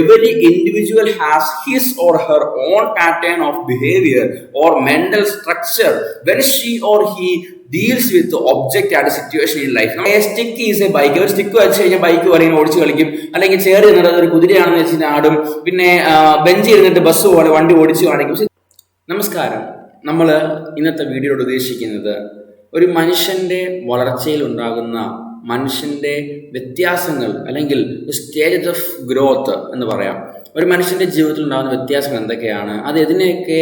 Every individual has his or her own pattern of behavior or mental structure when she or he deals with object ആയിട്ട് situation in life stick is a bike ഒരു stick വെച്ച് കഴിഞ്ഞാൽ bike അല്ലെങ്കിൽ ഓടിച്ച് കളിക്കും. അല്ലെങ്കിൽ ചേറി നിന്നിട്ട് ഒരു കുതിരയാണെന്ന് വെച്ച് കഴിഞ്ഞാൽ ആടും. പിന്നെ ബെഞ്ച് ഇരുന്നിട്ട് ബസ് പോലെ വണ്ടി ഓടിച്ച് കാണിക്കും. നമസ്കാരം. നമ്മൾ ഇന്നത്തെ വീഡിയോയോട് ഉദ്ദേശിക്കുന്നത് ഒരു മനുഷ്യന്റെ വളർച്ചയിൽ ഉണ്ടാകുന്ന മനുഷ്യന്റെ വ്യത്യാസങ്ങൾ അല്ലെങ്കിൽ സ്റ്റേജസ് ഓഫ് ഗ്രോത്ത് എന്ന് പറയാം. ഒരു മനുഷ്യന്റെ ജീവിതത്തിൽ ഉണ്ടാകുന്ന വ്യത്യാസങ്ങൾ എന്തൊക്കെയാണ്? അത് ഇതിനെയൊക്കെ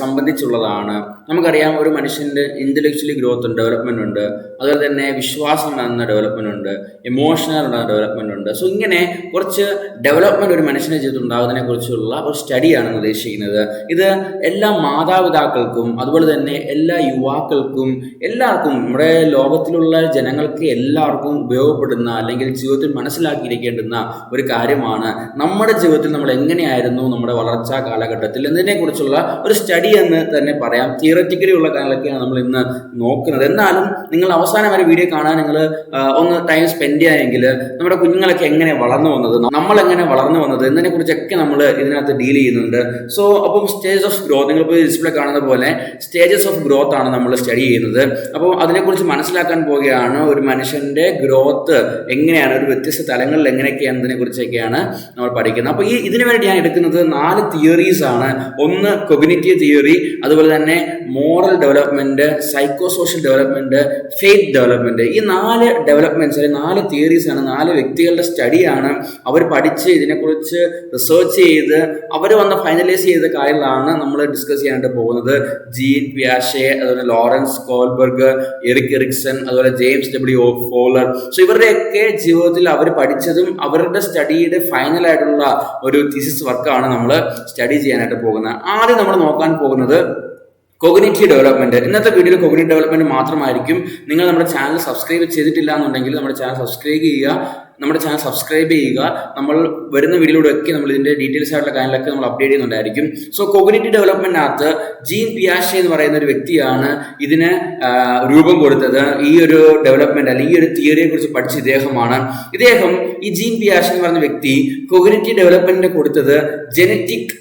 സംബന്ധിച്ചുള്ളതാണ്. നമുക്കറിയാം ഒരു മനുഷ്യന്റെ ഇന്റലക്ച്വലി ഗ്രോത്ത് ഉണ്ട് ഡെവലപ്മെന്റ് ഉണ്ട്. അതുപോലെ തന്നെ വിശ്വാസം ഉണ്ടാകുന്ന ഡെവലപ്മെന്റ് ഉണ്ട് ഇമോഷണൽ ഉണ്ടാകുന്ന ഡെവലപ്മെന്റ് ഉണ്ട്. സോ ഇങ്ങനെ കുറച്ച് ഡെവലപ്മെന്റ് ഒരു മനുഷ്യന്റെ ജീവിതത്തിൽ ഉണ്ടാകുന്നതിനെ കുറിച്ചുള്ള ഒരു സ്റ്റഡിയാണ് ഉദ്ദേശിക്കുന്നത്. ഇത് എല്ലാ മാതാപിതാക്കൾക്കും അതുപോലെ തന്നെ എല്ലാ യുവാക്കൾക്കും എല്ലാവർക്കും നമ്മുടെ ലോകത്തിലുള്ള ജനങ്ങൾക്ക് എല്ലാവർക്കും ഉപയോഗപ്പെടുന്ന അല്ലെങ്കിൽ ജീവിതത്തിൽ മനസ്സിലാക്കിയിരിക്കേണ്ടുന്ന ഒരു കാര്യമാണ്. നമ്മുടെ ജീവിതത്തിൽ നമ്മൾ എങ്ങനെയായിരുന്നു നമ്മുടെ വളർച്ചാ കാലഘട്ടത്തിൽ എന്നതിനെക്കുറിച്ചുള്ള ഒരു സ്റ്റഡി എന്ന് തന്നെ പറയാം. തിയററ്റിക്കലി ഉള്ള കാലൊക്കെയാണ് നമ്മൾ ഇന്ന് നോക്കുന്നത്. എന്നാലും നിങ്ങൾ അവസാനം വരെ വീഡിയോ കാണാൻ നിങ്ങൾ ഒന്ന് ടൈം സ്പെൻഡ് ചെയ്യാമെങ്കിൽ നമ്മുടെ കുഞ്ഞുങ്ങളൊക്കെ എങ്ങനെ വളർന്നു വന്നത് നമ്മൾ എങ്ങനെ വളർന്നു വന്നത് എന്നതിനെ കുറിച്ചൊക്കെ നമ്മൾ ഇതിനകത്ത് ഡീൽ ചെയ്യുന്നുണ്ട്. സോ അപ്പം സ്റ്റേജസ് ഓഫ് ഗ്രോത്ത് നിങ്ങളിപ്പോൾ ഡിസ്പ്ലേ കാണുന്ന പോലെ സ്റ്റേജസ് ഓഫ് ഗ്രോത്ത് ആണ് നമ്മൾ സ്റ്റഡി ചെയ്യുന്നത്. അപ്പോൾ അതിനെക്കുറിച്ച് മനസ്സിലാക്കാൻ പോവുകയാണ് ഒരു മനുഷ്യന്റെ ഗ്രോത്ത് എങ്ങനെയാണ് ഒരു വ്യത്യസ്ത തലങ്ങളിൽ എങ്ങനെയൊക്കെയാണ് ഇതിനെക്കുറിച്ചൊക്കെയാണ് നമ്മൾ പഠിക്കുന്നത്. അപ്പോൾ ഈ ഇതിനു വേണ്ടി ഞാൻ എടുക്കുന്നത് നാല് തിയറീസ് ആണ്. ഒന്ന് കൊഗ്നിറ്റീവ് തിയറി അതുപോലെ തന്നെ moral development psychosocial development faith development ഈ നാല് ഡെവലപ്മെന്റ്സ് അല്ലെങ്കിൽ നാല് തിയറീസ് ആണ് നാല് വ്യക്തികളുടെ സ്റ്റഡിയാണ് അവർ പഠിച്ച് ഇതിനെക്കുറിച്ച് റിസർച്ച് ചെയ്ത് അവർ വന്ന് ഫൈനലൈസ് ചെയ്ത കാര്യങ്ങളാണ് നമ്മൾ ഡിസ്കസ് ചെയ്യാനായിട്ട് പോകുന്നത്. ജീൻ പിയാഷെ അതുപോലെ ലോറൻസ് കോൾബർഗ് എറിക് എറിക്സൺ അതുപോലെ ജെയിംസ് ഡബ്ല്യു ഫോളർ. സോ ഇവരുടെയൊക്കെ ജീവിതത്തിൽ അവർ പഠിച്ചതും അവരുടെ സ്റ്റഡിയുടെ ഫൈനൽ ആയിട്ടുള്ള ഒരു തിസിസ് വർക്കാണ് നമ്മൾ സ്റ്റഡി ചെയ്യാനായിട്ട് പോകുന്നത്. ആദ്യം നമ്മൾ നോക്കാൻ പോകുന്നത് കോഗ്നേറ്റീവ് ഡെവലപ്മെന്റ്. ഇന്നത്തെ വീഡിയോയിൽ കോഗ്നേറ്റീവ് ഡെവലപ്മെന്റ് മാത്രമായിരിക്കും. നിങ്ങൾ നമ്മുടെ ചാനൽ സബ്സ്ക്രൈബ് ചെയ്തിട്ടില്ല എന്നുണ്ടെങ്കിൽ നമ്മുടെ ചാനൽ സബ്സ്ക്രൈബ് ചെയ്യുക നമ്മുടെ ചാനൽ സബ്സ്ക്രൈബ് ചെയ്യുക. നമ്മൾ വരുന്ന വീഡിയോയിലൂടെയൊക്കെ നമ്മൾ ഇതിന്റെ ഡീറ്റെയിൽസ് ആയിട്ടുള്ള കാര്യങ്ങളൊക്കെ നമ്മൾ അപ്ഡേറ്റ് ചെയ്യുന്നുണ്ടായിരിക്കും. സോ കോഗ്നേറ്റീവ് ഡെവലപ്മെന്റിനകത്ത് ജീൻ പിയാഷെ എന്ന് പറയുന്ന ഒരു വ്യക്തിയാണ് ഇതിന് രൂപം കൊടുത്തത്. ഈ ഒരു ഡെവലപ്മെന്റ് അല്ലെങ്കിൽ ഈ ഒരു തിയറിയെ കുറിച്ച് പഠിച്ച ഇദ്ദേഹമാണ്. ഇദ്ദേഹം ഈ ജീൻ പിയാഷെ എന്ന് പറയുന്ന വ്യക്തി കോഗ്നേറ്റീവ് ഡെവലപ്മെന്റിന് കൊടുത്തത് ജനറ്റിക്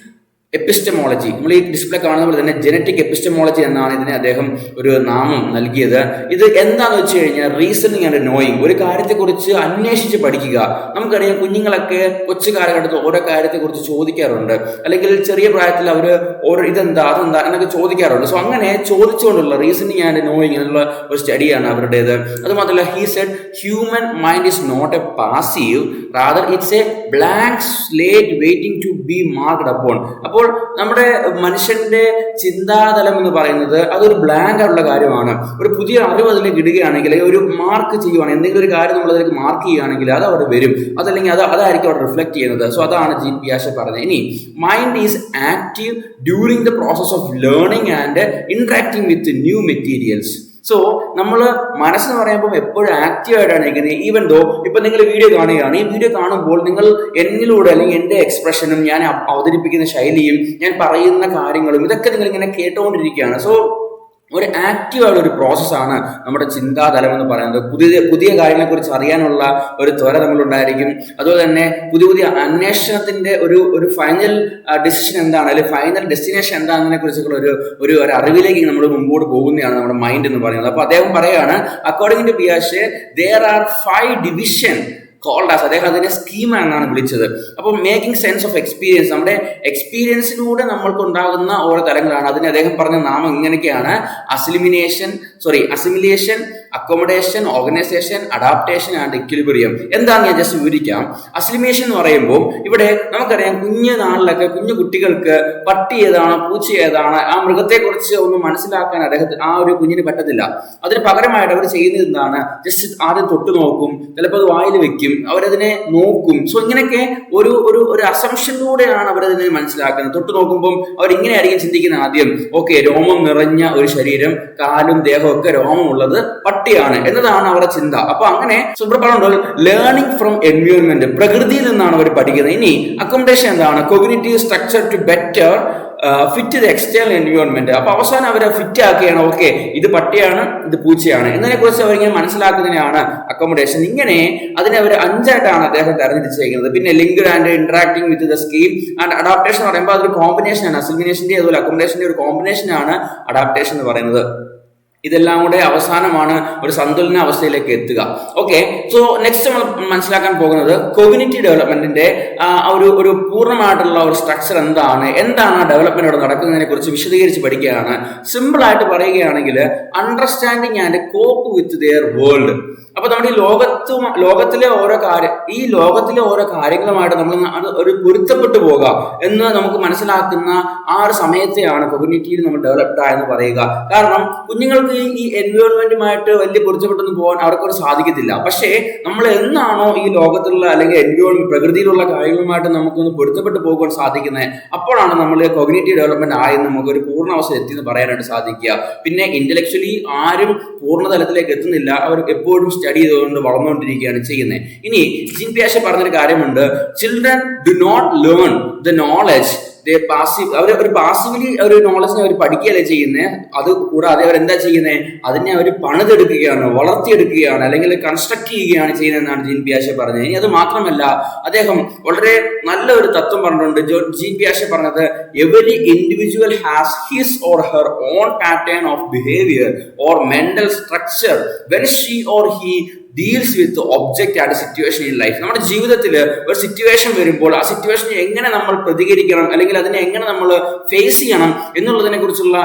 എപ്പിസ്റ്റമോളജി. നമ്മൾ ഈ ഡിസ്പ്ലേ കാണുന്ന പോലെ തന്നെ ജനറ്റിക് എപ്പിസ്റ്റമോളജി എന്നാണ് ഇതിനെ അദ്ദേഹം ഒരു നാമം നൽകിയത്. ഇത് എന്താണെന്ന് വെച്ച് കഴിഞ്ഞാൽ റീസണിങ് ആൻഡ് നോയിങ് ഒരു കാര്യത്തെക്കുറിച്ച് അന്വേഷിച്ച് പഠിക്കുക. നമുക്കറിയാം കുഞ്ഞുങ്ങളൊക്കെ കൊച്ചു കാലഘട്ടത്തിൽ ഓരോ കാര്യത്തെക്കുറിച്ച് ചോദിക്കാറുണ്ട്. അല്ലെങ്കിൽ ചെറിയ പ്രായത്തിൽ അവർ ഓരോ ഇതെന്താ അതെന്താ എന്നൊക്കെ ചോദിക്കാറുണ്ട്. സോ അങ്ങനെ ചോദിച്ചുകൊണ്ടുള്ള റീസണിങ് ആൻഡ് നോയിങ് എന്നുള്ള ഒരു സ്റ്റഡിയാണ് അവരുടേത്. അതുമാത്രമല്ല he said human mind is not a passive rather it's a blank slate waiting to be marked upon അപ്പോൾ നമ്മുടെ മനുഷ്യന്റെ ചിന്താതലം എന്ന് പറയുന്നത് അതൊരു ബ്ലാങ്ക് ആയിട്ടുള്ള കാര്യമാണ്. ഒരു പുതിയ അറിവ് അതിലേക്ക് ഇടുകയാണെങ്കിൽ ഒരു മാർക്ക് ചെയ്യുവാണെങ്കിൽ എന്തെങ്കിലും ഒരു കാര്യം നമ്മൾ അതിലേക്ക് മാർക്ക് ചെയ്യുകയാണെങ്കിൽ അത് അവിടെ വരും. അതല്ലെങ്കിൽ അത് അതായിരിക്കും അവിടെ റിഫ്ലക്ട് ചെയ്യുന്നത്. സോ അതാണ് ജി ആശ പറഞ്ഞത്. ഇനി mind is active during the process of learning and interacting with new materials so നമ്മൾ മനസ്സെന്ന് പറയുമ്പോൾ എപ്പോഴും ആക്റ്റീവ് ആയിട്ടാണ് ഇരിക്കുന്നത്. ഈവൻ ദോ ഇപ്പൊ നിങ്ങൾ വീഡിയോ കാണുകയാണ്. ഈ വീഡിയോ കാണുമ്പോൾ നിങ്ങൾ എന്നിലൂടെ അല്ലെങ്കിൽ എന്റെ എക്സ്പ്രഷനും ഞാൻ അവ- അവതരിപ്പിക്കുന്ന ശൈലിയും ഞാൻ പറയുന്ന കാര്യങ്ങളും ഇതൊക്കെ നിങ്ങൾ ഇങ്ങനെ കേട്ടുകൊണ്ടിരിക്കുകയാണ്. സോ ഒരു ആക്റ്റീവ് ആയുള്ള ഒരു പ്രോസസ്സാണ് നമ്മുടെ ചിന്താതലം എന്ന് പറയുന്നത്. പുതിയ പുതിയ കാര്യങ്ങളെക്കുറിച്ച് അറിയാനുള്ള ഒരു ത്വര നമ്മളുണ്ടായിരിക്കും അതുപോലെ തന്നെ പുതിയ പുതിയ അന്വേഷണത്തിന്റെ ഒരു ഒരു ഫൈനൽ ഡിസിഷൻ എന്താണ്? അല്ലെങ്കിൽ ഫൈനൽ ഡെസ്റ്റിനേഷൻ എന്താണെന്നതിനെ കുറിച്ചുള്ള ഒരു ഒരു ഒരു അറിവിലേക്ക് നമ്മൾ മുമ്പോട്ട് പോകുന്നതാണ് നമ്മുടെ മൈൻഡ് എന്ന് പറയുന്നത്. അപ്പോൾ അദ്ദേഹം പറയുകയാണ് according to ബിയാഷെ there are five division called as അദ്ദേഹം അതിനെ സ്കീം എന്നാണ് വിളിച്ചത്. അപ്പോൾ മേക്കിംഗ് സെൻസ് ഓഫ് എക്സ്പീരിയൻസ് നമ്മുടെ എക്സ്പീരിയൻസിലൂടെ നമ്മൾക്ക് ഉണ്ടാകുന്ന ഓരോ തലങ്ങളാണ് അതിന് അദ്ദേഹം പറഞ്ഞ നാമം ഇങ്ങനെയൊക്കെയാണ്. Assilimination sorry assimilation accommodation organisation adaptation and equilibrium എന്താണെന്ന് ഞാൻ ജസ്റ്റ് വിവരിക്കാം. അസിലിമേഷൻ എന്ന് പറയുമ്പോൾ ഇവിടെ നമുക്കറിയാം കുഞ്ഞു നാളിലൊക്കെ കുഞ്ഞു കുട്ടികൾക്ക് പട്ടി ഏതാണ് പൂച്ച ഏതാണ് ആ മൃഗത്തെക്കുറിച്ച് ഒന്ന് മനസ്സിലാക്കാൻ അദ്ദേഹത്തിന് ആ ഒരു കുഞ്ഞിന് പറ്റത്തില്ല. അതിന് പകരമായിട്ട് അവർ ചെയ്യുന്നത് എന്താണ്? ജസ്റ്റ് ആദ്യം തൊട്ട് നോക്കും. ചിലപ്പോൾ അത് വായിൽ വെക്കും. അവരതിനെ നോക്കും. സോ ഇങ്ങനെയൊക്കെ ഒരു ഒരു ഒരു അസംഷനിലൂടെയാണ് അവരതിനെ മനസ്സിലാക്കുന്നത്. തൊട്ട് നോക്കുമ്പം അവർ ഇങ്ങനെയായിരിക്കും ചിന്തിക്കുന്നത് ആദ്യം. ഓക്കെ രോമം നിറഞ്ഞ ഒരു ശരീരം കാലും ദേഹവും ഒക്കെ രോമമുള്ളത് പട്ടിയാണ് എന്നതാണ് അവരുടെ ചിന്ത. അപ്പൊ അങ്ങനെ സുബ്രഹ്മണ്യം ലേണിംഗ് ഫ്രം എൻവയോൺമെന്റ് പ്രകൃതിയിൽ നിന്നാണ് അവർ പഠിക്കുന്നത്. ഇനി അക്കോമഡേഷൻ എന്താണ്? Cognitive structure to better fit the external environment അപ്പൊ അവസാനം അവരെ ഫിറ്റ് ആക്കുകയാണ്. ഓക്കെ ഇത് പട്ടിയാണ് ഇത് പൂച്ചയാണ്. എന്നതിനെ കുറിച്ച് അവരിങ്ങനെ മനസ്സിലാക്കുന്നതിനാണ് അക്കോമഡേഷൻ ഇങ്ങനെ അതിനെ അവർ അഞ്ചായിട്ടാണ് അദ്ദേഹം തെരഞ്ഞെടുത്തിരിക്കുന്നത്. പിന്നെ linked and interacting with the scheme and adaptation പറയുമ്പോൾ അതൊരു കോമ്പിനേഷൻ ആണ്. അസിമിനേഷന്റെ അതുപോലെ അക്കോമഡേഷന്റെ ഒരു കോമ്പിനേഷൻ ആണ് അഡാപ്റ്റേഷൻ എന്ന് പറയുന്നത്. ഇതെല്ലാം കൂടെ അവസാനമാണ് ഒരു സന്തുലന അവസ്ഥയിലേക്ക് എത്തുക. ഓക്കെ സോ നെക്സ്റ്റ് നമ്മൾ മനസ്സിലാക്കാൻ പോകുന്നത് കൊഗ്നിറ്റീവ് ഡെവലപ്മെന്റിന്റെ ഒരു ഒരു പൂർണമായിട്ടുള്ള ഒരു സ്ട്രക്ചർ എന്താണ്? എന്താണ് ആ ഡെവലപ്മെന്റ് ഇവിടെ നടക്കുന്നതിനെ കുറിച്ച് വിശദീകരിച്ച് പഠിക്കുകയാണ്. സിമ്പിൾ ആയിട്ട് പറയുകയാണെങ്കിൽ understanding and cope with their world അപ്പൊ നമ്മുടെ ഈ ലോകത്തും ലോകത്തിലെ ഓരോ കാര്യം ഈ ലോകത്തിലെ ഓരോ കാര്യങ്ങളുമായിട്ട് നമ്മൾ ഒരു പൊരുത്തപ്പെട്ടു പോകുക എന്ന് നമുക്ക് മനസ്സിലാക്കുന്ന ആ ഒരു സമയത്തെയാണ് കൊഗ്നിറ്റീവ് നമ്മൾ ഡെവലപ്ഡ് ആയെന്ന് പറയുക. കാരണം കുഞ്ഞുങ്ങൾക്ക് ഈ ഈ എൻവയോൺമെന്റുമായിട്ട് വലിയ പൊരുത്തപ്പെട്ടൊന്നും പോകാൻ അവർക്കൊരു സാധിക്കത്തില്ല. പക്ഷേ നമ്മൾ എന്നാണോ ഈ ലോകത്തിലുള്ള അല്ലെങ്കിൽ എൻവയോൺമെന്റ് പ്രകൃതിയിലുള്ള കാര്യങ്ങളുമായിട്ട് നമുക്കൊന്ന് പൊരുത്തപ്പെട്ട് പോകാൻ സാധിക്കുന്നത് അപ്പോഴാണ് നമ്മൾ കൊഗ്നേറ്റീവ് ഡെവലപ്മെന്റ് ആയെന്ന് നമുക്ക് ഒരു പൂർണാവസ്ഥ എത്തിയെന്ന് പറയാനായിട്ട് സാധിക്കുക. പിന്നെ ഇന്റലക്ച്വലി ആരും പൂർണ തലത്തിലേക്ക് എത്തുന്നില്ല. അവർ എപ്പോഴും സ്റ്റഡി ചെയ്തുകൊണ്ട് വളർന്നുകൊണ്ടിരിക്കുകയാണ് ചെയ്യുന്നത് ഇനി ജിൻ പിയാഷെ പറഞ്ഞൊരു കാര്യമുണ്ട്. Children do not learn the knowledge passive അവർ ഒരു പാസീവ്ലി ഒരു നോളജിനെ അവർ പഠിക്കുകയല്ല ചെയ്യുന്നത് അത് കൂടാതെ അവർ എന്താ ചെയ്യുന്നത് അതിനെ അവർ പണിതെടുക്കുകയാണ് വളർത്തിയെടുക്കുകയാണ് അല്ലെങ്കിൽ കൺസ്ട്രക്ട് ചെയ്യുകയാണ് ചെയ്യുന്നതെന്നാണ് ജീൻ പിയാഷെ പറഞ്ഞത്. ഇനി അത് മാത്രമല്ല അദ്ദേഹം വളരെ നല്ല ഒരു തത്വം പറഞ്ഞിട്ടുണ്ട്. ജീൻ പിയാഷെ പറഞ്ഞത് every individual has his or her own pattern of behaviour or mental structure when she or he deals with object and situation in life നമ്മുടെ ജീവിതത്തിൽ ഒരു സിറ്റുവേഷൻ വരുമ്പോൾ ആ സിറ്റുവേഷൻ എങ്ങനെ നമ്മൾ പ്രതികരിക്കണം അല്ലെങ്കിൽ അതിനെ എങ്ങനെ നമ്മൾ ഫേസ് ചെയ്യണം എന്നുള്ളതിനെ കുറിച്ചുള്ള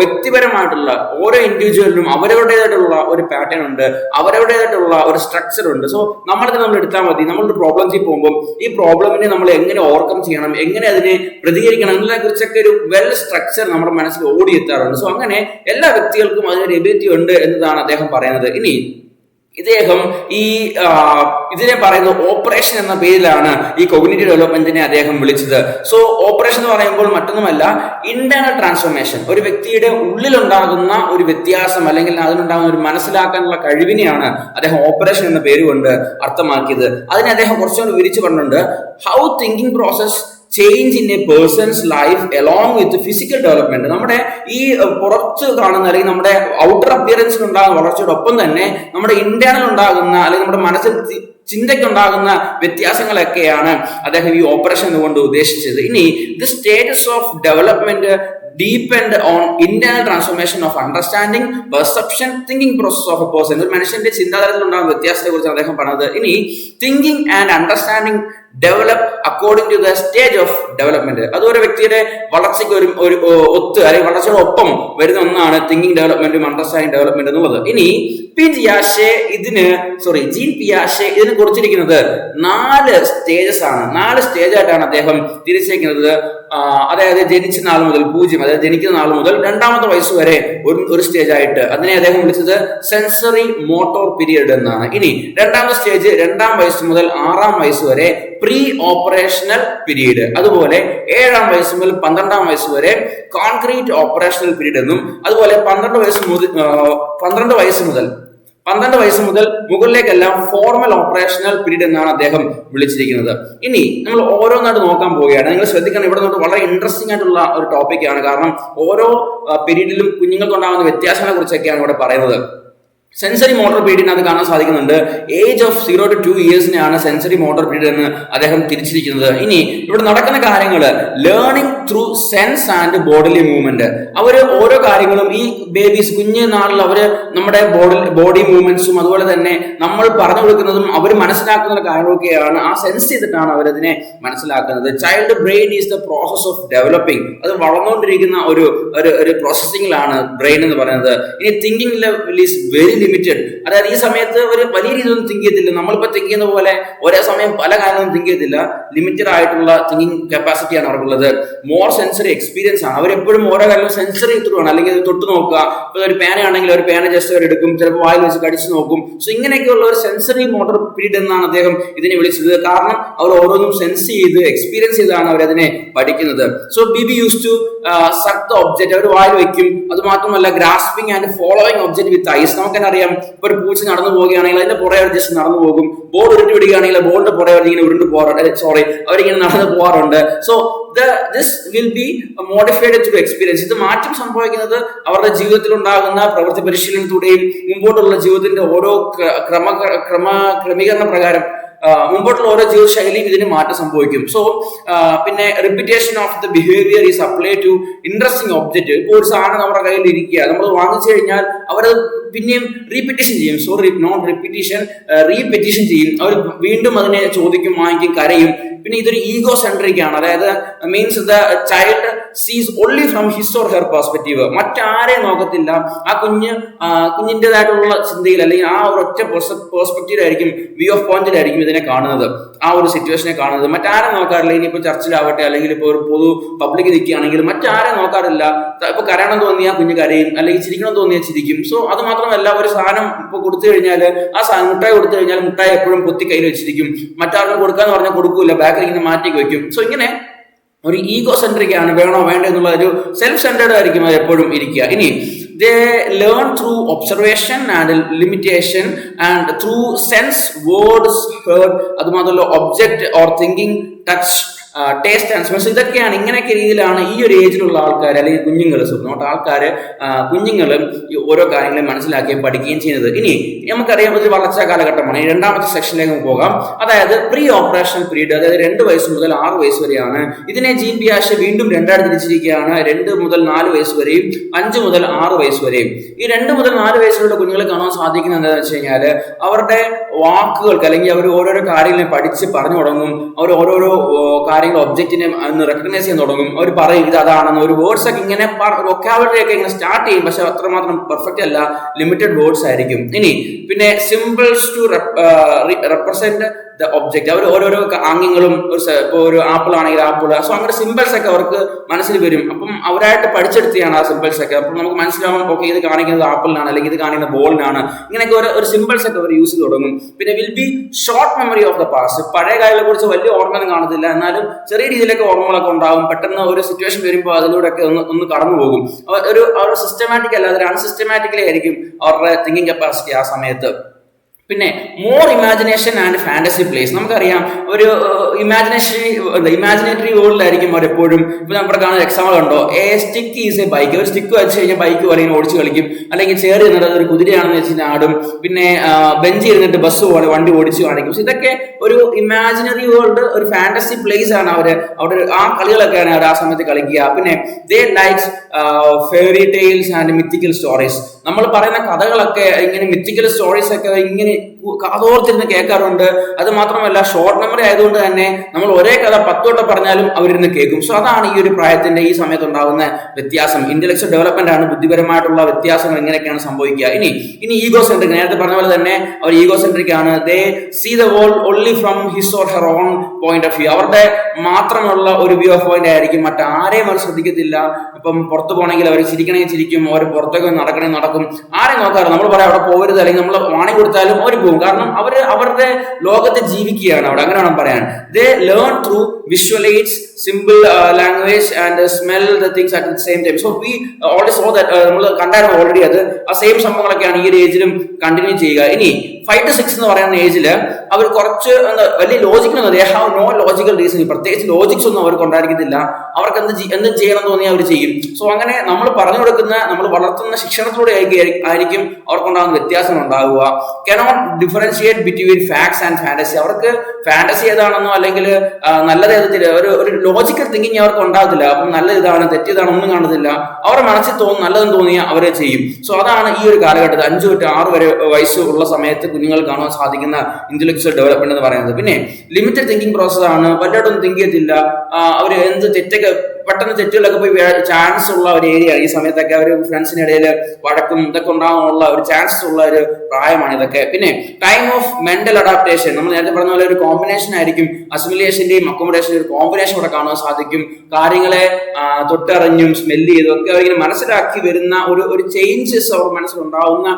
വ്യക്തിപരമായിട്ടുള്ള ഓരോ ഇൻഡിവിജ്വലിനും അവരവരുടേതായിട്ടുള്ള ഒരു പാറ്റേൺ ഉണ്ട് അവരവരുടേതായിട്ടുള്ള ഒരു സ്ട്രക്ചർ ഉണ്ട്. സോ നമ്മളത് നമ്മൾ എടുത്താൽ മതി. നമ്മളൊരു പ്രോബ്ലംസിൽ പോകുമ്പോൾ ഈ പ്രോബ്ലമിനെ നമ്മൾ എങ്ങനെ ഓവർകം ചെയ്യണം എങ്ങനെ അതിനെ പ്രതികരിക്കണം എന്നതിനെ കുറിച്ചൊക്കെ ഒരു വെൽ സ്ട്രക്ചർ നമ്മുടെ മനസ്സിൽ ഓടിയെത്താറുണ്ട്. സോ അങ്ങനെ എല്ലാ വ്യക്തികൾക്കും അതിനൊരു എബിലിറ്റി ഉണ്ട് എന്നതാണ് അദ്ദേഹം പറയുന്നത്. ഇനി ഇദ്ദേഹം ഈ ഇതിനെ പറയുന്ന ഓപ്പറേഷൻ എന്ന പേരിലാണ് ഈ കൊഗ്നേറ്റീവ് ഡെവലപ്മെന്റിനെ അദ്ദേഹം വിളിച്ചത്. സോ ഓപ്പറേഷൻ എന്ന് പറയുമ്പോൾ മറ്റൊന്നുമല്ല ഇന്റേണൽ ട്രാൻസ്ഫോർമേഷൻ ഒരു വ്യക്തിയുടെ ഉള്ളിലുണ്ടാകുന്ന ഒരു വ്യത്യാസം അല്ലെങ്കിൽ അതിനുണ്ടാകുന്ന ഒരു മനസ്സിലാക്കാനുള്ള കഴിവിനെയാണ് അദ്ദേഹം ഓപ്പറേഷൻ എന്ന പേര് കൊണ്ട് അർത്ഥമാക്കിയത്. അതിനെ അദ്ദേഹം കുറച്ചുകൂടി വിരിച്ചു പറഞ്ഞിട്ടുണ്ട്. How thinking process change in a person's life along with physical development നമ്മുടെ ഈ പുറത്ത് കാണുന്ന അല്ലെങ്കിൽ നമ്മുടെ ഔട്ടർ അപ്പിയറൻസിൽ ഉണ്ടാകുന്ന വളർച്ചയോടൊപ്പം തന്നെ നമ്മുടെ ഇന്റേണൽ ഉണ്ടാകുന്ന അല്ലെങ്കിൽ നമ്മുടെ മനസ്സിൽ ചിന്തയ്ക്കുണ്ടാകുന്ന വ്യത്യാസങ്ങളൊക്കെയാണ് അദ്ദേഹം ഈ ഓപ്പറേഷൻ കൊണ്ട് ഉദ്ദേശിച്ചത്. ഇനി the status of development depend on internal transformation of understanding perception thinking process of a person ഒരു മനുഷ്യന്റെ ചിന്താതലത്തിൽ ഉണ്ടാകുന്ന വ്യത്യാസത്തെ കുറിച്ച് അദ്ദേഹം പറഞ്ഞത്. ഇനി thinking and understanding develop according to the stage of development അത് ഒരു വ്യക്തിയുടെ വളർച്ചയ്ക്ക് ഒരു ഒരു ഒത്ത് അല്ലെങ്കിൽ വളർച്ചയുടെ ഒപ്പം വരുന്ന ഒന്നാണ് തിങ്കിങ് ഡെവലപ്മെന്റും അണ്ടർസ്റ്റാൻഡിംഗ് ഡെവലപ്മെന്റ് എന്നുള്ളത്. ഇനി പി ജിയാഷെ ഇതിന് സോറി ജീൻ പിയാഷെ ഇതിന് കുറിച്ചിരിക്കുന്നത് നാല് സ്റ്റേജസ് ആണ്. നാല് സ്റ്റേജ് ആയിട്ടാണ് അദ്ദേഹം തിരിച്ചേക്കുന്നത് അതായത് ജനിച്ച നാൾ മുതൽ പൂജ്യം അതായത് ജനിക്കുന്ന നാൾ മുതൽ രണ്ടാമത്തെ വയസ്സ് വരെ ഒരു ഒരു സ്റ്റേജ് ആയിട്ട് അതിനെ അദ്ദേഹം വിളിച്ചത് സെൻസറി മോട്ടോർ പീരിയഡ് എന്നാണ്. ഇനി രണ്ടാമത്തെ സ്റ്റേജ് രണ്ടാം വയസ്സ് മുതൽ ആറാം വയസ്സ് വരെ പ്രീ ഓപ്പറേഷണൽ പീരീഡ് അതുപോലെ ഏഴാം വയസ്സ് മുതൽ പന്ത്രണ്ടാം വയസ്സ് വരെ കോൺക്രീറ്റ് ഓപ്പറേഷണൽ പീരീഡ് എന്നും അതുപോലെ പന്ത്രണ്ട് വയസ്സ് മുതൽ പന്ത്രണ്ട് വയസ്സ് മുതൽ പന്ത്രണ്ട് വയസ്സ് മുതൽ മുകളിലേക്കെല്ലാം ഫോർമൽ ഓപ്പറേഷണൽ പീരീഡ് എന്നാണ് അദ്ദേഹം വിളിച്ചിരിക്കുന്നത്. ഇനി നമ്മൾ ഓരോന്നായിട്ട് നോക്കാൻ പോവുകയാണ്. നിങ്ങൾ ശ്രദ്ധിക്കണം ഇവിടെ നോട്ട് വളരെ ഇൻട്രസ്റ്റിംഗ് ആയിട്ടുള്ള ഒരു ടോപ്പിക്കാണ് കാരണം ഓരോ പീരീഡിലും കുഞ്ഞുങ്ങൾക്കുണ്ടാകുന്ന വ്യത്യാസങ്ങളെ കുറിച്ചൊക്കെയാണ് ഇവിടെ പറയുന്നത്. സെൻസറി മോട്ടോർ പീരീഡിനകത്ത് കാണാൻ സാധിക്കുന്നുണ്ട്. Age of zero to two ഇയേഴ്സിനെയാണ് sensory motor period എന്ന് അദ്ദേഹം തിരിച്ചിരിക്കുന്നത്. ഇനി ഇവിടെ നടക്കുന്ന കാര്യങ്ങൾ learning through sense and bodily movement അവർ ഓരോ കാര്യങ്ങളും ഈ ബേബീസ് കുഞ്ഞു നാളിൽ അവർ നമ്മുടെ ബോഡി ബോഡി മൂവ്മെന്റ്സും അതുപോലെ തന്നെ നമ്മൾ പറഞ്ഞു കൊടുക്കുന്നതും അവർ മനസ്സിലാക്കുന്ന കാര്യങ്ങളൊക്കെയാണ്. ആ സെൻസ് ചെയ്തിട്ടാണ് അവരതിനെ മനസ്സിലാക്കുന്നത്. Child brain is the process of developing അത് വളർന്നുകൊണ്ടിരിക്കുന്ന ഒരു ഒരു പ്രോസസ്സിംഗിലാണ് ബ്രെയിൻ എന്ന് പറയുന്നത്. ഇനി thinking level is very limited അതായത് ഈ സമയത്ത് ഒരു വലിയ രീതിയിലൊന്നും തിങ്ക് ചെയ്തില്ല നമ്മളിപ്പോൾ തിങ്ക് ചെയ്യുന്ന പോലെ ഒരേ സമയം പല കാര്യങ്ങളും തിങ്ക് ചെയ്തില്ല ലിമിറ്റഡ് ആയിട്ടുള്ള തിങ്കിങ് കപ്പാസിറ്റിയാണ് അവർക്കുള്ളത്. മോർ സെൻസറി എക്സ്പീരിയൻസ് ആണ്. അവരെപ്പോഴും ഓരോ കാര്യങ്ങളും സെൻസറി ത്രൂ ആണ്. അല്ലെങ്കിൽ തൊട്ട് നോക്കുക. ഇപ്പോൾ ഒരു പേനയാണെങ്കിൽ ഒരു പേന ജസ്റ്റ് അവർ എടുക്കും. ചിലപ്പോൾ വായിൽ വെച്ച് കടിച്ചു നോക്കും. സോ ഇങ്ങനെയൊക്കെയുള്ള ഒരു സെൻസറി മോട്ടർ പീരീഡ് എന്നാണ് അദ്ദേഹം ഇതിനെ വിളിച്ചത്. കാരണം അവർ ഓരോന്നും സെൻസ് ചെയ്ത് എക്സ്പീരിയൻസ് ചെയ്താണ് അവർ അതിനെ പഠിക്കുന്നത്. So baby use to suck the object അവർ വായിൽ വെക്കും. അത് മാത്രമല്ല grasping and following object with eyes നമുക്ക് അറിയാം ഇപ്പൊ ഒരു പൂച്ച നടന്നു പോവുകയാണെങ്കിൽ അതിന്റെ പുറകെ ജസ്റ്റ് നടന്നു പോകും. ബോൾ ഉരുട്ടി വിടുകയാണെങ്കിൽ ബോളിന്റെ പുറകെ ഇങ്ങനെ ഉരുണ്ട് പോകാറുണ്ട്. സോറി അവരിങ്ങനെ നടന്നു പോകാറുണ്ട്. So this will be modified to experience ഇത് മാറ്റം സംഭവിക്കുന്നത് അവരുടെ ജീവിതത്തിൽ ഉണ്ടാകുന്ന പ്രവൃത്തി പരിശീലനത്തിലൂടെയും മുമ്പോട്ടുള്ള ജീവിതത്തിന്റെ ഓരോ ക്രമ ക്രമ ക്രമീകരണ പ്രകാരം മുമ്പോട്ടുള്ള ഓരോ ജീവിതശൈലിയും ഇതിന് മാറ്റം സംഭവിക്കും. സോ പിന്നെ repetition of the behaviour is apply to interesting object ഇപ്പോൾ ഒരു സാധനം നമ്മുടെ കയ്യിൽ ഇരിക്കുക. നമ്മൾ വാങ്ങിച്ചു കഴിഞ്ഞാൽ അവരത് പിന്നെയും റീപിറ്റീഷൻ ചെയ്യും. സോറി നോൺ റിപ്പീറ്റീഷൻ റീപെറ്റീഷൻ ചെയ്യും. അവർ വീണ്ടും അതിനെ ചോദിക്കും വാങ്ങിക്കും കരയും. പിന്നെ ഇതൊരു ഈഗോ സെൻട്രിക് ആണ്. അതായത് means the child sees only from his or her perspective മറ്റാരെയും നോക്കത്തില്ല. ആ കുഞ്ഞ് കുഞ്ഞിന്റെതായിട്ടുള്ള ചിന്തയിൽ അല്ലെങ്കിൽ ആ ഒരു ഒറ്റ പെർസ്പെക്റ്റീവിലായിരിക്കും വ്യൂ ഓഫ് പോയിന്റിലായിരിക്കും ഇതിനെ കാണുന്നത്. ആ ഒരു സിറ്റുവേഷനെ കാണുന്നത്. മറ്റാരെ നോക്കാറില്ല. ഇനിയിപ്പോൾ ചർച്ചിലാവട്ടെ അല്ലെങ്കിൽ ഇപ്പോൾ ഒരു പൊതു പബ്ലിക് നിൽക്കുകയാണെങ്കിൽ മറ്റാരെ നോക്കാറില്ല. ഇപ്പോൾ കരയണം തോന്നിയാൽ കുഞ്ഞ് കരയും അല്ലെങ്കിൽ ചിരിക്കണം തോന്നിയാൽ ചിരിക്കും. സോ അത് മാത്രമല്ല ഒരു സാധനം ഇപ്പോൾ കൊടുത്തു കഴിഞ്ഞാൽ ആ സാധനം മുട്ടായി കൊടുത്തു കഴിഞ്ഞാൽ മുട്ടായി എപ്പോഴും പൊത്തി കയ്യിൽ വെച്ചിരിക്കും. മറ്റാർക്കും കൊടുക്കാന്ന് പറഞ്ഞാൽ കൊടുക്കൂല. ബാക്കിൽ ഇങ്ങനെ മാറ്റി വയ്ക്കും സോ ഇങ്ങനെ ഒരു ഈഗോ സെൻട്രിക് ആണ് വേണോ വേണ്ട എന്നുള്ള ഒരു സെൽഫ് സെന്റേർഡ് ആയിരിക്കും എപ്പോഴും ഇരിക്കുക. ഇനി they learn through observation and limitation and through sense words heard അതുമാത്രമല്ല object or thinking touch taste and smells ഇതൊക്കെയാണ് ഇങ്ങനെയൊക്കെ രീതിയിലാണ് ഈ ഒരു ഏജിലുള്ള ആൾക്കാർ അല്ലെങ്കിൽ കുഞ്ഞുങ്ങൾ നോട്ട് ആൾക്കാർ കുഞ്ഞുങ്ങൾ ഓരോ കാര്യങ്ങളും മനസ്സിലാക്കുകയും പഠിക്കുകയും ചെയ്യുന്നത്. ഇനി നമുക്കറിയാം ഇത് വളർച്ചാ കാലഘട്ടമാണ്. ഈ രണ്ടാമത്തെ സെക്ഷനിലേക്ക് പോകാം. അതായത് പ്രീ ഓപ്പറേഷൻ പീരീഡ് അതായത് രണ്ട് വയസ്സ് മുതൽ ആറ് വയസ്സ് വരെയാണ്. ഇതിനെ ജീൻ പിയാശ വീണ്ടും രണ്ടായിട്ട് തിരിച്ചിരിക്കുകയാണ്. രണ്ട് മുതൽ നാല് വയസ്സ് വരെയും അഞ്ച് മുതൽ ആറ് വയസ്സ് വരെയും. ഈ രണ്ട് മുതൽ നാല് വയസ്സിലുള്ള കുഞ്ഞുങ്ങളെ കാണാൻ സാധിക്കുന്നത് എന്താണെന്ന് വെച്ച് കഴിഞ്ഞാൽ അവരുടെ വാക്കുകൾക്ക് അല്ലെങ്കിൽ അവർ ഓരോരോ കാര്യങ്ങളെ പഠിച്ച് പറഞ്ഞു തുടങ്ങും. അവർ ഓരോരോ ഓ, കാര്യങ്ങൾ ഒബ്ജക്റ്റിനെ ഒന്ന് റെക്കഗ്നൈസ് ചെയ്യാൻ തുടങ്ങും. അവർ പറയും ഇത് അതാണെന്ന്. ഒരു വേർഡ്സ് ഒക്കെ ഇങ്ങനെ വൊക്കാബിലറി ഒക്കെ ഇങ്ങനെ സ്റ്റാർട്ട് ചെയ്യും. പക്ഷെ അത്രമാത്രം പെർഫെക്റ്റ് അല്ല. ലിമിറ്റഡ് വേർഡ്സ് ആയിരിക്കും. ഇനി പിന്നെ symbols to represent the object അവർ ഓരോരോ ആംഗ്യങ്ങളും ഒരു ഇപ്പോൾ ഇപ്പൊ ഒരു ആപ്പിൾ ആണെങ്കിൽ ആപ്പിൾ. സോ അങ്ങനെ സിമ്പിൾസ് ഒക്കെ അവർക്ക് മനസ്സിൽ വരും. അപ്പം അവരായിട്ട് പഠിച്ചെടുത്തിയാണ് ആ സിമ്പിൾസ് ഒക്കെ. അപ്പം നമുക്ക് മനസ്സിലാവും ഓക്കെ ഇത് കാണിക്കുന്നത് ആപ്പിളിനാണ് അല്ലെങ്കിൽ ഇത് കാണിക്കുന്നത് ബോളിനാണ്. ഇങ്ങനെയൊക്കെ ഒരു ഒരു സിമ്പിൾസ് ഒക്കെ അവർ യൂസ് ചെയ്ത് തുടങ്ങും. പിന്നെ will be short memory of the past പഴയ കാര്യങ്ങളെ കുറിച്ച് വലിയ ഓർമ്മയൊന്നും കാണത്തില്ല. എന്നാലും ചെറിയ രീതിയിലൊക്കെ ഓർമ്മകളൊക്കെ ഉണ്ടാവും. പെട്ടെന്ന് ഒരു സിറ്റുവേഷൻ വരുമ്പോൾ അതിലൂടെ ഒക്കെ ഒന്ന് ഒന്ന് കടന്നു പോകും. ഒരു അവർ സിസ്റ്റമാറ്റിക് അല്ലാതെ അൺസിസ്റ്റമാറ്റിക്കലി ആയിരിക്കും അവരുടെ തിങ്കിങ് കപ്പാസിറ്റി ആ സമയത്ത്. പിന്നെ more imagination and fantasy plays നമുക്കറിയാം ഒരു ഇമാജിനേഷൻ ഇമാജിനേറ്ററി വേൾഡിലായിരിക്കും അവർ എപ്പോഴും ഇപ്പൊ നമ്മുടെ കാണുന്ന എക്സാമ്പിൾ ഉണ്ടോ? A stick is a bike ഒരു സ്റ്റിക്ക് വെച്ച് കഴിഞ്ഞാൽ ബൈക്ക് ഇങ്ങനെ ഓടിച്ച് കളിക്കും. അല്ലെങ്കിൽ ചേർ ഇരുന്നിട്ട് ഒരു കുതിരയാണെന്ന് വെച്ച് കഴിഞ്ഞാൽ ആടും. പിന്നെ ബെഞ്ച് ഇരുന്നിട്ട് ബസ് പോലെ വണ്ടി ഓടിച്ച് കാണിക്കും. പക്ഷെ ഇതൊക്കെ ഒരു ഇമാജിനറി വേൾഡ് ഒരു ഫാന്റസി പ്ലേസ് ആണ് അവർ. അവിടെ ആ കളികളൊക്കെയാണ് അവർ ആ സമയത്ത് കളിക്കുക. പിന്നെ they likes fairy tales and mythical stories നമ്മൾ പറയുന്ന കഥകളൊക്കെ ഇങ്ങനെ മിത്തിക്കൽ സ്റ്റോറീസ് ഒക്കെ ഇങ്ങനെ കാതോർത്തിരുന്ന് കേൾക്കാറുണ്ട് അത് മാത്രമല്ല ഷോർട്ട് മെമ്മറി ആയതുകൊണ്ട് തന്നെ നമ്മൾ ഒരേ കഥ പത്തോട്ടം പറഞ്ഞാലും അവരിന്ന് കേൾക്കും. സോ അതാണ് ഈ ഒരു പ്രായത്തിന്റെ ഈ സമയത്ത് ഉണ്ടാകുന്ന വ്യത്യാസം. ഇന്റലക്ച്വൽ ഡെവലപ്മെന്റ് ആണ് ബുദ്ധിപരമായിട്ടുള്ള വ്യത്യാസങ്ങൾ ഇങ്ങനെയൊക്കെയാണ് സംഭവിക്കുക. ഇനി ഇനി ഈഗോ സെൻട്രിക് നേരത്തെ പറഞ്ഞ പോലെ തന്നെ അവർ ഈഗോ സെൻട്രിക് ആണ്. They see the world only from his or her own point of view അവരുടെ മാത്രമുള്ള ഒരു വ്യൂ ഓഫ് പോയിന്റ് ആയിരിക്കും. മറ്റാരെയും അവർ ശ്രദ്ധിക്കത്തില്ല. ഇപ്പം പുറത്ത് പോകണമെങ്കിൽ അവർ ചിരിക്കണമെങ്കിൽ ചിരിക്കും. അവർ പുറത്തേക്ക് നടക്കണമെങ്കിൽ നടക്കും. ആരെയും നോക്കാറ് നമ്മൾ പറയാം അവിടെ പോകരുത്. അല്ലെങ്കിൽ നമ്മൾ വാണി കൊടുത്താലും അവർ പോകും. കാരണം അവർ അവരുടെ ലോകത്തെ ജീവിക്കുകയാണ് അവിടെ. അങ്ങനെ വേണം പറയാൻ. They learn through visualise simple language and smell the things at the same time so we already so that നമ്മൾ കണ്ടായിരുന്നു ഓൾറെഡി അത്. ആ സെയിം സംഭവങ്ങളൊക്കെയാണ് ഈ ഒരു ഏജിലും കണ്ടിന്യൂ ചെയ്യുക. ഇനി ഫൈവ് ടു സിക്സ് എന്ന് പറയുന്ന ഏജിൽ അവർ കുറച്ച് എന്താ വലിയ ലോജിക്കൊന്നും they have no logical reason പ്രത്യേകിച്ച് ലോജിക്സ് ഒന്നും അവർക്ക് ഉണ്ടായിരിക്കത്തില്ല. അവർക്ക് എന്ത് എന്ത് ചെയ്യണം തോന്നിയാൽ അവർ ചെയ്യും. സോ അങ്ങനെ നമ്മൾ പറഞ്ഞു കൊടുക്കുന്ന നമ്മൾ വളർത്തുന്ന ശിക്ഷണത്തിലൂടെ ആയിരിക്കും- അവർക്കുണ്ടാകുന്ന വ്യത്യാസം ഉണ്ടാകുക cannot differentiate between facts and fantasy അവർക്ക് ഫാന്റസി ഏതാണെന്നോ അല്ലെങ്കിൽ നല്ല ഏതത്തില്ല ഒരു ഒരു ലോജിക്കൽ തിങ്കിങ് അവർക്ക് ഉണ്ടാകത്തില്ല. അപ്പം നല്ല ഇതാണ് തെറ്റിയതാണ് ഒന്നും കാണത്തില്ല. അവരുടെ മനസ്സിൽ തോന്നും നല്ലതെന്ന് തോന്നിയാൽ അവരെ ചെയ്യും. സോ അതാണ് ഈ ഒരു കാലഘട്ടത്തിൽ അഞ്ചു തൊട്ട് ആറ് വരെ വയസ്സ് ഉള്ള സമയത്ത് കുഞ്ഞുങ്ങൾ കാണാൻ സാധിക്കുന്ന ഇന്റലക്ച്വൽ ഡെവലപ്മെന്റ് എന്ന് പറയുന്നത്. പിന്നെ ലിമിറ്റഡ് തിങ്കിങ് പ്രോസസ് ആണ്. തിങ്ക് ചെയ്യത്തില്ല. അവർ എന്ത് തെറ്റൊക്കെ പെട്ടെന്ന് തെറ്റുകളൊക്കെ പോയി ചാൻസ് ഉള്ള ഒരു ഏരിയ ഈ സമയത്തൊക്കെ അവർ ഫ്രണ്ട്സിനിടയിൽ വഴക്കും ഇതൊക്കെ ഉണ്ടാകാനുള്ള ഒരു ചാൻസസ് ഉള്ള ഒരു പ്രായമാണ് ഇതൊക്കെ. പിന്നെ ടൈം ഓഫ് മെന്റൽ അഡാപ്റ്റേഷൻ നമ്മൾ നേരത്തെ പറഞ്ഞ പോലെ ഒരു കോമ്പിനേഷൻ ആയിരിക്കും. അസിമിലേഷന്റെയും അക്കോമഡേഷന്റെയും ഒരു കോമ്പിനേഷൻ ഇവിടെ കാണാൻ സാധിക്കും. കാര്യങ്ങളെ തൊട്ടറിഞ്ഞും സ്മെല്ല് ചെയ്തും ഒക്കെ അവരിങ്ങനെ മനസ്സിലാക്കി വരുന്ന ഒരു ഒരു ചേഞ്ചസ് അവർ മനസ്സിലുണ്ടാവുന്ന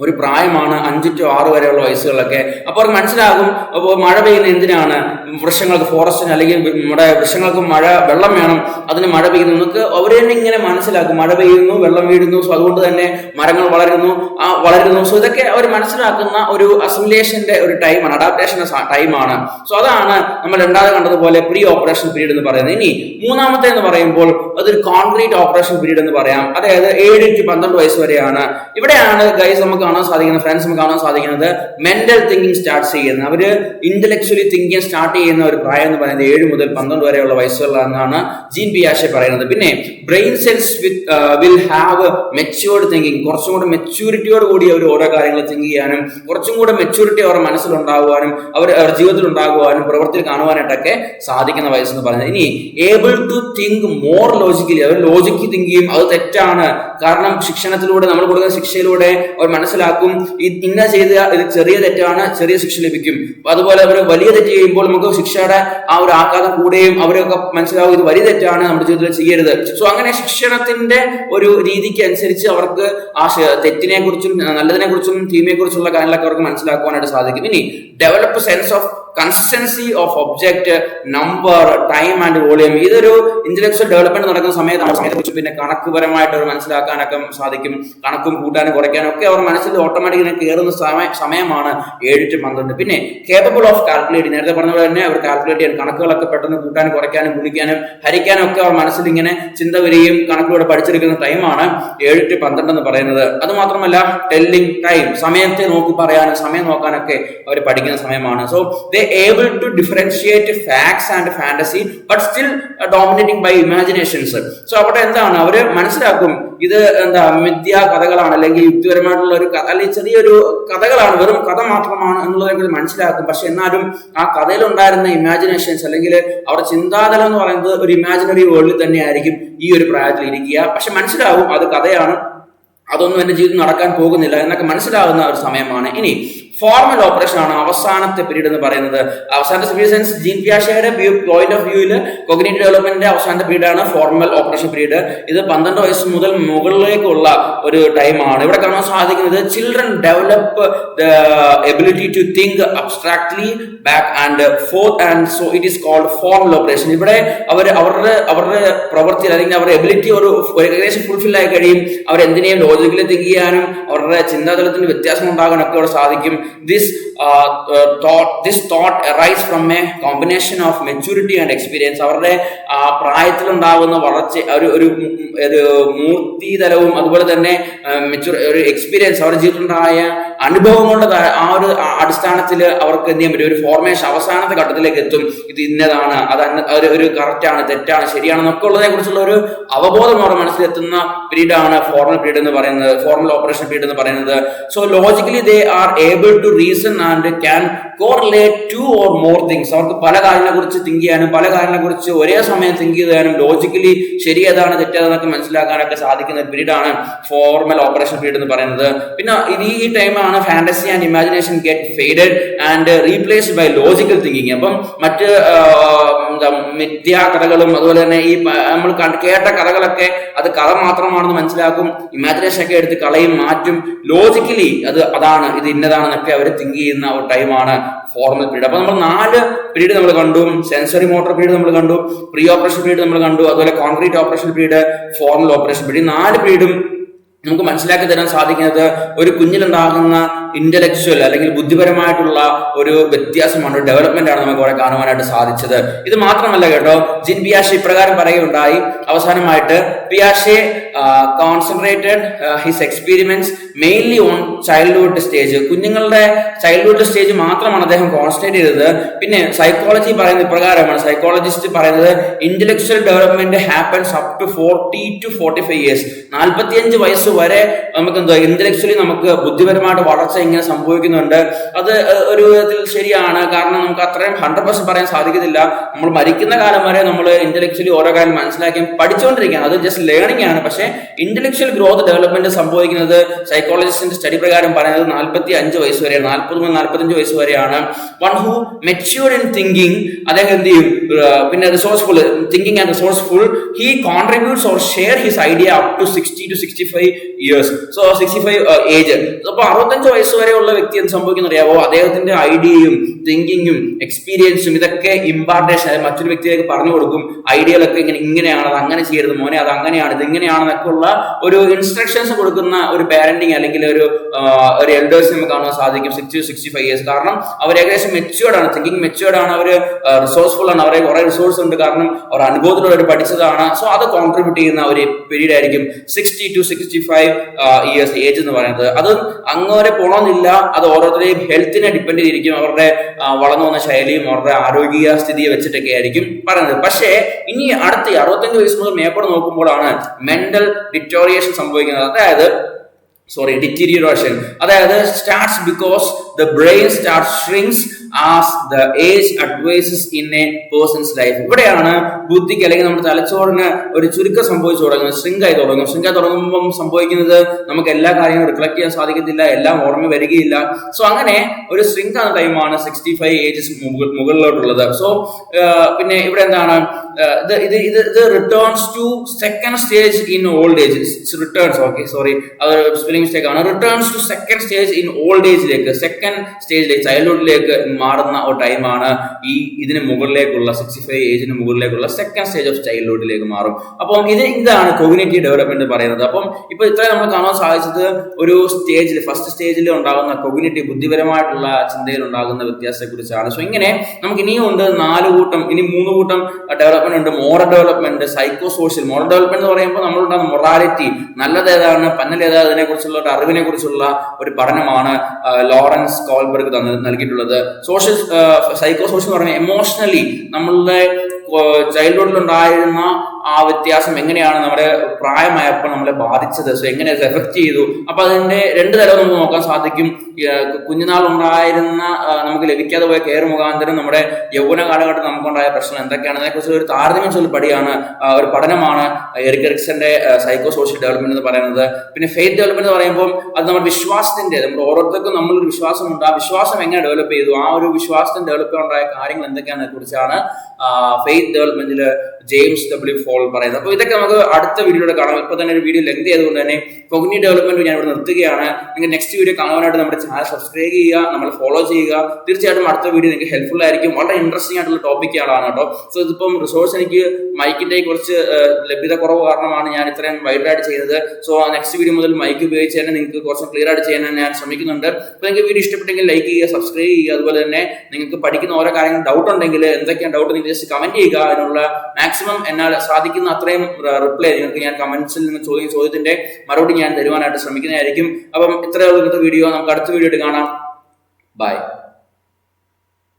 ഒരു പ്രായമാണ് അഞ്ച് ടു ആറ് വരെയുള്ള വയസ്സുകളൊക്കെ. അപ്പോൾ അവർക്ക് മനസ്സിലാകും അപ്പോൾ മഴ പെയ്യുന്ന എന്തിനാണ്? വൃക്ഷങ്ങൾക്ക് ഫോറസ്റ്റിന് അല്ലെങ്കിൽ നമ്മുടെ വൃക്ഷങ്ങൾക്ക് മഴ വെള്ളം വേണം. അതിന് മഴ പെയ്യുന്നു. എന്നൊക്കെ അവർ തന്നെ ഇങ്ങനെ മനസ്സിലാക്കും. മഴ പെയ്യുന്നു വെള്ളം വീഴുന്നു. സോ അതുകൊണ്ട് തന്നെ മരങ്ങൾ വളരുന്നു ആ വളരുന്നു. സോ ഇതൊക്കെ അവർ മനസ്സിലാക്കുന്ന ഒരു അസിമുലേഷന്റെ ഒരു ടൈമാണ് അഡാപ്റ്റേഷന്റെ ടൈമാണ് സോ അതാണ് നമ്മൾ രണ്ടാമത് കണ്ടതുപോലെ പ്രീ ഓപ്പറേഷൻ പീരീഡ് എന്ന് പറയുന്നത്. ഇനി മൂന്നാമത്തെ എന്ന് പറയുമ്പോൾ അതൊരു കോൺക്രീറ്റ് ഓപ്പറേഷൻ പീരീഡ് എന്ന് പറയാം. അതായത് ഏഴ് ടു പന്ത്രണ്ട് വയസ്സ് വരെയാണ്. ഇവിടെയാണ് ഗൈസ് നമുക്ക് കാണാൻ സാധിക്കുന്നത് ഫ്രണ്ട്സ് നമുക്ക് കാണാൻ സാധിക്കുന്നത് മെന്റൽ തിങ്കിങ് സ്റ്റാർട്ട് ചെയ്യുന്നത്. അവർ ഇന്റലക്ച്വലി തിങ്കിങ് സ്റ്റാർട്ട് ചെയ്യുന്ന ഒരു പ്രായം എന്ന് പറയുന്നത് ഏഴ് മുതൽ പന്ത്രണ്ട് വരെയുള്ള വയസ്സുകളാണെന്നാണ് ജീൻ പിയാഷെ പറയുന്നത്. പിന്നെ brain cells with will have matured thinking കുറച്ചും കൂടെ മെച്യൂരിറ്റിയോട് കൂടി അവർ ഓരോ കാര്യങ്ങൾ തിങ്ക് ചെയ്യാനും കുറച്ചും കൂടെ മെച്യൂരിറ്റി അവരുടെ മനസ്സിലുണ്ടാകുവാനും അവർ ജീവിതത്തിൽ ഉണ്ടാകുവാനും പ്രവൃത്തിയിൽ കാണുവാനായിട്ടൊക്കെ സാധിക്കുന്ന വയസ്സെന്ന് പറയുന്നത്. ഇനി able to think more logically our logic think ചെയ്യും അത് തെറ്റാണ്. കാരണം ശിക്ഷണത്തിലൂടെ നമ്മൾ കൊടുക്കുന്ന ശിക്ഷയിലൂടെ അവർ മനസ്സിലാക്കും ഈ ഇന്ന ചെയ്ത ഇത് ചെറിയ തെറ്റാണ് ചെറിയ ശിക്ഷ ലഭിക്കും. അതുപോലെ അവർ വലിയ തെറ്റ് ചെയ്യുമ്പോൾ നമുക്ക് ശിക്ഷയുടെ ആ ഒരു ആഘാതം കൂടുകയും അവരൊക്കെ മനസ്സിലാവും ഇത് വലിയ തെറ്റാണ് നമ്മുടെ ജീവിതത്തിൽ ചെയ്യരുത്. സോ അങ്ങനെ ശിക്ഷണത്തിന്റെ ഒരു രീതിക്ക് അനുസരിച്ച് അവർക്ക് ആ തെറ്റിനെ കുറിച്ചും നല്ലതിനെ കുറിച്ചും തീമയെ കുറിച്ചുള്ള കാര്യങ്ങളൊക്കെ അവർക്ക് മനസ്സിലാക്കുവാനായിട്ട് സാധിക്കും. ഇനി develop sense of consistency of object number time and volume ഇതൊരു ഇന്റലക്ച്വൽ ഡെവലപ്മെന്റ് നടക്കുന്ന സമയത്ത് കുറിച്ച് പിന്നെ കണക്കുപരമായിട്ട് അവർ മനസ്സിലാക്കാനൊക്കെ സാധിക്കും. കണക്കും കൂട്ടാനും കുറയ്ക്കാനും ഒക്കെ അവർ മനസ്സിൽ ഓട്ടോമാറ്റിക്കലി കയറുന്ന സമയ സമയമാണ് ഏഴ് ടു പന്ത്രണ്ട്. പിന്നെ കേപ്പബിൾ ഓഫ് കാൽക്കുലേറ്റ് നേരത്തെ പറഞ്ഞ പോലെ തന്നെ അവർ കാൽക്കുലേറ്റ് ചെയ്യാൻ കണക്കുകളൊക്കെ പെട്ടെന്ന് കൂട്ടാനും കുറയ്ക്കാനും ഗുണിക്കാനും ഹരിക്കാനും ഒക്കെ അവർ മനസ്സിൽ ഇങ്ങനെ ചിന്ത വരികയും കണക്കിലൂടെ പഠിച്ചെടുക്കുന്ന ടൈമാണ് ഏഴ് ടു പന്ത്രണ്ട് എന്ന് പറയുന്നത്. അത് മാത്രമല്ല ടെല്ലിംഗ് ടൈം സമയത്തെ നോക്കി പറയാനും സമയം നോക്കാനൊക്കെ അവർ പഠിക്കുന്ന സമയമാണ്. So they able to differentiate facts and fantasy but still dominating by imaginations so അവിടെ എന്താണ്? അവർ മനസ്സിലാക്കും ഇത് എന്താ മിഥ്യാ കഥകളാണ് അല്ലെങ്കിൽ യുക്തിപരമായിട്ടുള്ള ഒരു അല്ലെങ്കിൽ ചെറിയൊരു കഥകളാണ് വെറും കഥ മാത്രമാണ് എന്നുള്ളത് മനസ്സിലാക്കും. പക്ഷെ എന്നാലും ആ കഥയിലുണ്ടായിരുന്ന ഇമാജിനേഷൻസ് അല്ലെങ്കിൽ അവരുടെ ചിന്താതലം എന്ന് പറയുന്നത് ഒരു ഇമാജിനറി വേൾഡിൽ തന്നെ ആയിരിക്കും ഈ ഒരു പ്രായത്തിൽ ഇരിക്കുക. പക്ഷെ മനസ്സിലാവും അത് കഥയാണ് അതൊന്നും എന്റെ ജീവിതം നടക്കാൻ പോകുന്നില്ല എന്നൊക്കെ മനസ്സിലാവുന്ന ഒരു സമയമാണ്. ഇനി ഫോർമൽ ഓപ്പറേഷൻ ആണ് അവസാനത്തെ പീരീഡ് എന്ന് പറയുന്നത്. അവസാനത്തെ പീരീഡ് ജീൻ പിയാഷയുടെ പോയിന്റ് ഓഫ് വ്യൂവിൽ കൊഗ്നേറ്റീവ് ഡെവലപ്മെന്റിന്റെ അവസാനത്തെ പീരീഡ് ആണ് ഫോർമൽ ഓപ്പറേഷൻ പീരീഡ് ഇത് പന്ത്രണ്ട് വയസ്സ് മുതൽ മുകളിലേക്കുള്ള ഒരു ടൈമാണ് ഇവിടെ കാണാൻ സാധിക്കുന്നത് children develop the ability to think abstractly back and forth and so it is called formal operation ഇവിടെ അവർ അവരുടെ അവരുടെ പ്രവൃത്തി അല്ലെങ്കിൽ അവരുടെ എബിലിറ്റി ഒരു ഒരു ഏകദേശം ഫുൾഫിൽ ആയി കഴിയും. അവർ എന്തിനേയും ലോജിക്കലി തിങ്ക് ചെയ്യാനും അവരുടെ ചിന്താതലത്തിന് വ്യത്യാസം ഉണ്ടാകാനൊക്കെ അവിടെ സാധിക്കും. This thought this thought arise from a combination of maturity and experience അവരുടെ ആ, പ്രായത്തിലുണ്ടാകുന്ന വളർച്ച ഒരു ഒരു മൂർത്തി തലവും അതുപോലെ തന്നെ മെച്ചൂർ ഒരു എക്സ്പീരിയൻസ് അവരുടെ ജീവിതത്തിലുണ്ടായ അനുഭവങ്ങളുടെ ആ ഒരു അടിസ്ഥാനത്തിൽ അവർക്ക് എന്ത് ചെയ്യാൻ പറ്റും? ഒരു ഫോർമേഷൻ അവസാനത്തെ ഘട്ടത്തിലേക്ക് എത്തും. ഇത് ഇന്നതാണ് അത് ഒരു ഒരു കറക്റ്റാണ് തെറ്റാണ് ശരിയാണെന്നൊക്കെ ഉള്ളതിനെ കുറിച്ചുള്ള ഒരു അവബോധം അവരുടെ മനസ്സിലെത്തുന്ന പീരീഡാണ് ഫോർമൽ പീരീഡ് എന്ന് പറയുന്നത് ഫോർമൽ ഓപ്പറേഷൻ പീരീഡ് എന്ന് പറയുന്നത്. So logically they are able to reason and can correlate two or more things അവർക്ക് പല കാര്യങ്ങളെ കുറിച്ച് തിങ്ക് ചെയ്യാനും പല കാര്യങ്ങളെ കുറിച്ച് ഒരേ സമയം തിങ്ക് ചെയ്യാനും ലോജിക്കലി ശരി ഏതാണ് തെറ്റേതെന്നൊക്കെ മനസ്സിലാക്കാനൊക്കെ സാധിക്കുന്ന ഒരു പീരീഡ് ആണ് ഫോർമൽ ഓപ്പറേഷൻ പീരീഡ് എന്ന് പറയുന്നത്. പിന്നെ ഇത് ഈ ടൈമാണ് fantasy and imagination get faded and replaced by logical thinking അപ്പം മറ്റ് മിഥ്യാകഥകളും കഥകളും അതുപോലെ തന്നെ ഈ നമ്മൾ കേട്ട കഥകളൊക്കെ അത് കഥ മാത്രമാണെന്ന് മനസ്സിലാക്കും. ഇമാജിനേഷൻ ഒക്കെ എടുത്ത് കളയും മാറ്റും. ലോജിക്കലി അത് അതാണ് ഇത് ഇന്നതാണെന്നൊക്കെ അവർ തിങ്ക് ചെയ്യുന്ന ഒരു ടൈമാണ് ഫോർമൽ പീരീഡ് അപ്പൊ നമ്മൾ നാല് പീരീഡ് നമ്മൾ കണ്ടു. സെൻസറി മോട്ടോർ പീരീഡ് നമ്മൾ കണ്ടു. പ്രീ ഓപ്പറേഷൻ പീരീഡ് നമ്മൾ കണ്ടു. അതുപോലെ concrete operation period formal operation period നാല് പീരീഡും നമുക്ക് മനസ്സിലാക്കി തരാൻ സാധിക്കുന്നത് ഒരു കുഞ്ഞിലുണ്ടാകുന്ന ഇന്റലക്ച്വൽ അല്ലെങ്കിൽ ബുദ്ധിപരമായിട്ടുള്ള ഒരു വ്യത്യാസമാണ് ഒരു ഡെവലപ്മെന്റ് ആണ് നമുക്ക് അവിടെ കാണുവാനായിട്ട് സാധിച്ചത്. ഇത് മാത്രമല്ല കേട്ടോ ജിൻ പിയാഷെ ഇപ്രകാരം പറയുകയുണ്ടായി. അവസാനമായിട്ട് പിയാഷെ concentrated his experiments mainly on childhood stage കുഞ്ഞുങ്ങളുടെ ചൈൽഡ്ഹുഡ് സ്റ്റേജ് മാത്രമാണ് അദ്ദേഹം കോൺസെൻട്രേറ്റ് ചെയ്തത്. പിന്നെ സൈക്കോളജി പറയുന്ന ഇപ്രകാരമാണ്. സൈക്കോളജിസ്റ്റ് പറയുന്നത് intellectual development happens up to forty to forty five years നാൽപ്പത്തിയഞ്ച് വയസ്സ് വരെ നമുക്ക് എന്താ ഇന്റലക്ച്വലി നമുക്ക് ബുദ്ധിപരമായിട്ട് വളർച്ച ഇങ്ങനെ സംഭവിക്കുന്നുണ്ട്. അത് ഒരു വിധത്തിൽ ശരിയാണ്. കാരണം നമുക്ക് അത്രയും ഹൺഡ്രഡ് പെർസെന്റ് പറയാൻ സാധിക്കത്തില്ല. നമ്മൾ മരിക്കുന്ന കാലം വരെ നമ്മൾ ഇന്റലക്ച്വലി ഓരോ കാര്യം മനസ്സിലാക്കി പഠിച്ചുകൊണ്ടിരിക്കുകയാണ്. അത് ജസ്റ്റ് ലേണിംഗ് ആണ്. പക്ഷേ ഇന്റലക്ച്വൽ ഗ്രോത്ത് ഡെവലപ്മെന്റ് സംഭവിക്കുന്നത് സൈക്കോളജിസ്റ്റിന്റെ സ്റ്റഡി പ്രകാരം പറയുന്നത് നാൽപ്പത്തി അഞ്ച് വയസ്സ് വരെയാണ്. നാൽപ്പത് മുതൽ നാൽപ്പത്തഞ്ച് വയസ്സ് വരെയാണ്. One who matured in thinking അദ്ദേഹം എന്ത് ചെയ്യും? പിന്നെ resourceful thinking and resourceful he contributes or share his idea up to sixty to sixty five years so sixty five age അപ്പൊ അറുപത്തഞ്ച് വയസ്സ് വരെയുള്ള വ്യക്തി എന്ത് സംഭവിക്കുന്ന അറിയാവോ അദ്ദേഹത്തിന്റെ ഐഡിയയും തിങ്കിങ്ങും എക്സ്പീരിയൻസും ഇതൊക്കെ ഇമ്പാർട്ടേഷൻ അതായത് മറ്റൊരു വ്യക്തിയിലേക്ക് പറഞ്ഞു കൊടുക്കും. ഐഡിയകളൊക്കെ ഇങ്ങനെ ഇങ്ങനെയാണ് അത് അങ്ങനെ ചെയ്യരുത് മോനെ അത് അങ്ങനെയാണ് ഇത് ഇങ്ങനെയാണെന്നൊക്കെ ഉള്ള ഒരു ഇൻസ്ട്രക്ഷൻസ് കൊടുക്കുന്ന ഒരു പാരന്റിങ് അല്ലെങ്കിൽ ഒരു ഒരു എൽഡേഴ്സ് നമുക്ക് കാണാൻ സാധിക്കും. സിക്സ്റ്റി സിക്സ്റ്റി ഫൈവ് ഇയേഴ്സ് കാരണം അവർ ഏകദേശം മെച്ചുവേർഡ് ആണ്. തിങ്കിങ് മെച്ചുവേർഡ് ആണ്. അവർ റിസോഴ്സ്ഫുൾ ആണ്. അവരെ കുറെ റിസോഴ്സ് ഉണ്ട്. കാരണം അവർ അനുഭവത്തിലൂടെ അവർ പഠിച്ചതാണ്. സോ അത് കോൺട്രിബ്യൂട്ട് ചെയ്യുന്ന ഒരു പീരീഡ് ആയിരിക്കും sixty to sixty five years age എന്ന് പറയുന്നത്. അത് അങ്ങനെ പോകണമെന്നില്ല അത് ഓരോരുത്തരെയും ഹെൽത്തിനെ ഡിപ്പെൻഡ് ചെയ്തിരിക്കും. അവരുടെ വളർന്നു വന്ന ശൈലിയും അവരുടെ ആരോഗ്യ സ്ഥിതിയെ വെച്ചിട്ടൊക്കെ ആയിരിക്കും പറയുന്നത്. പക്ഷേ ഇനി അടുത്ത അറുപത്തഞ്ച് വയസ്സ് മുതൽ മേപ്പോട് നോക്കുമ്പോഴാണ് മെന്റൽ ഡിറ്റോറിയേഷൻ സംഭവിക്കുന്നത്. അതായത് സോറി ഡിറ്റീരിയറേഷൻ അതായത് starts because the brain start shrinks as the age advances in a person's life ഇവിടെയാണ് ബുദ്ധിക്ക് അല്ലെങ്കിൽ നമ്മുടെ തലച്ചോറിന് ഒരു ചുരുക്കം സംഭവിച്ചു തുടങ്ങുന്നത്. ആയി തുടങ്ങും ആയി തുടങ്ങുമ്പം സംഭവിക്കുന്നത് നമുക്ക് എല്ലാ കാര്യങ്ങളും റിഫ്ലക്ട് ചെയ്യാൻ സാധിക്കത്തില്ല. എല്ലാം ഓർമ്മ വരികയില്ല. സോ അങ്ങനെ ഒരു ആകുന്ന ടൈമാണ് സിക്സ്റ്റി ഫൈവ് ഏജസ് മുകളിലോട്ടുള്ളത്. സോ പിന്നെ ഇവിടെ എന്താണ്? ഇത് ഇത് ഇത് ഇത് returns to second stage in old age returns okay sorry അത് സ്പെല്ലിംഗ് മിസ്റ്റേക്ക് ആണ്. Returns to second stage in old ഏജിലേക്ക് സെക്കൻഡ് സ്റ്റേജിലേക്ക് ചൈൽഡ്ഹുഡിലേക്ക് മാറുന്ന ഒരു ടൈമാണ് ഈ ഇതിന് മുകളിലേക്കുള്ള സിക്സ്റ്റി ഫൈവ് ഏജിന് മുകളിലേക്കുള്ള സെക്കൻഡ് സ്റ്റേജ് ഓഫ് ചൈൽഡ്ഹുഡിലേക്ക് മാറും. അപ്പം ഇത് ഇതാണ് കോഗ്നേറ്റീവ് ഡെവലപ്മെന്റ് പറയുന്നത്. അപ്പം ഇപ്പൊ ഇത്ര നമ്മൾ കാണാൻ സാധിച്ചത് ഒരു സ്റ്റേജിൽ ഫസ്റ്റ് സ്റ്റേജിൽ ഉണ്ടാകുന്ന കോഗ്നേറ്റീവ് ബുദ്ധിപരമായിട്ടുള്ള ചിന്തയിൽ ഉണ്ടാകുന്ന വ്യത്യാസത്തെ കുറിച്ചാണ്. സോ ഇങ്ങനെ നമുക്ക് ഇനിയും ഉണ്ട് നാല് കൂട്ടം ഇനി മൂന്ന് കൂട്ടം ഡെവലപ്മെന്റ് ഉണ്ട്. Moral development psycho social moral development എന്ന് പറയുമ്പോൾ നമ്മളുണ്ടാകുന്ന മൊറാലിറ്റി നല്ലത് ഏതാണ്? പന്നൽ ഏതാണ്? അതിനെ കുറിച്ചുള്ള ഒരു അറിവിനെ കുറിച്ചുള്ള ഒരു പഠനമാണ് ലോറൻസ് കോൾബർഗ് നൽകിയിട്ടുള്ളത്. നൽകിയിട്ടുള്ളത് സോഷ്യൽ സൈക്കോ സോഷ്യൽ എന്ന് പറഞ്ഞാൽ എമോഷണലി നമ്മളുടെ ചൈൽഡ്ഹുഡിൽ ഉണ്ടായിരുന്ന ആ വ്യത്യാസം എങ്ങനെയാണ് നമ്മുടെ പ്രായമായപ്പോൾ നമ്മളെ ബാധിച്ചത്? സോ എങ്ങനെ എഫക്ട് ചെയ്തു? അപ്പൊ അതിന്റെ രണ്ട് തരം നമുക്ക് നോക്കാൻ സാധിക്കും. കുഞ്ഞുനാൾ ഉണ്ടായിരുന്ന നമുക്ക് ലഭിക്കാതെ പോയ കെയർ മുഖാന്തരം നമ്മുടെ യൗവന കാലഘട്ടം നമുക്കുണ്ടായ പ്രശ്നം എന്തൊക്കെയാണ്? അതിനെക്കുറിച്ച് ഒരു താരതമ്യം ചൊല്ലി പടിയാണ് ഒരു പഠനമാണ് എറിക് എറിക്സന്റെ സൈക്കോ സോഷ്യൽ ഡെവലപ്മെന്റ് എന്ന് പറയുന്നത്. പിന്നെ ഫെയ്ത്ത് ഡെവലപ്മെന്റ് എന്ന് പറയുമ്പോൾ അത് നമ്മുടെ വിശ്വാസത്തിന്റെ നമ്മുടെ ഓരോരുത്തർക്കും നമ്മളൊരു വിശ്വാസം ഉണ്ട് ആ വിശ്വാസം എങ്ങനെ ഡെവലപ്പ് ചെയ്തു? ആ ഒരു വിശ്വാസത്തിന് ഡെവലപ്പ് ഉണ്ടായ കാര്യങ്ങൾ എന്തൊക്കെയാണെന്നെ കുറിച്ചാണ് ഫെയ്ത്ത് ഡെവലപ്മെന്റിൽ ജെയിംസ് ഡബ്ല്യു ഫോൾ പറയുന്നത്. അപ്പോൾ ഇതൊക്കെ നമുക്ക് അടുത്ത വീഡിയോയുടെ കാണാം. ഇപ്പൊ തന്നെ ഒരു വീഡിയോ ലെങ്ത് ചെയ്തുകൊണ്ട് തന്നെ കൊഗ്നി ഡെവലപ്മെന്റ് ഞാൻ ഇവിടെ നിർത്തുകയാണ്. നിങ്ങൾ നെക്സ്റ്റ് വീഡിയോ കാണാനായിട്ട് നമ്മുടെ ചാനൽ സബ്സ്ക്രൈബ് ചെയ്യുക നമ്മൾ ഫോളോ ചെയ്യുക. തീർച്ചയായിട്ടും അടുത്ത വീഡിയോ നിങ്ങൾക്ക് ഹെൽപ്ഫുൾ ആയിരിക്കും. വളരെ ഇൻട്രസ്റ്റിംഗ് ആയിട്ടുള്ള ടോപ്പിക്കുകളാണ് കേട്ടോ. സോ ഇതിപ്പം റിസോഴ്സ് എനിക്ക് മൈക്കിന്റെ കുറച്ച് ലഭ്യത കുറവ് കാരണമാണ് ഞാൻ ഇത്രയും വൈഡായിട്ട് ചെയ്തത്. സോ നെക്സ്റ്റ് വീഡിയോ മുതൽ മൈക്ക് ഉപയോഗിച്ച് തന്നെ നിങ്ങൾക്ക് കുറച്ച് ക്ലിയർ ആയിട്ട് ചെയ്യാൻ ഞാൻ ശ്രമിക്കുന്നുണ്ട്. അപ്പോൾ നിങ്ങൾക്ക് വീഡിയോ ഇഷ്ടപ്പെട്ടെങ്കിൽ ലൈക്ക് ചെയ്യുക സബ്സ്ക്രൈബ് ചെയ്യുക. അതുപോലെ തന്നെ നിങ്ങൾക്ക് പഠിക്കുന്ന ഓരോ കാര്യങ്ങൾ ഡൗട്ട് ഉണ്ടെങ്കിൽ എന്തൊക്കെയാണ് ഡൗട്ട് നിങ്ങൾ ജസ്റ്റ് കമന്റ് ചെയ്യുക. അതിനുള്ള മാക്സിമം എന്നാൽ സാധിക്കുന്ന അത്രയും റിപ്ലൈ നിങ്ങൾക്ക് ഞാൻ കമന്റ്സിൽ നിന്ന് ചോദ്യം ചോദ്യത്തിന്റെ മറുപടി ഞാൻ തരുവാനായിട്ട് ശ്രമിക്കുന്നതായിരിക്കും. അപ്പം ഇത്രയുള്ള വീഡിയോ നമുക്ക് അടുത്ത വീഡിയോ കാണാം. ബൈ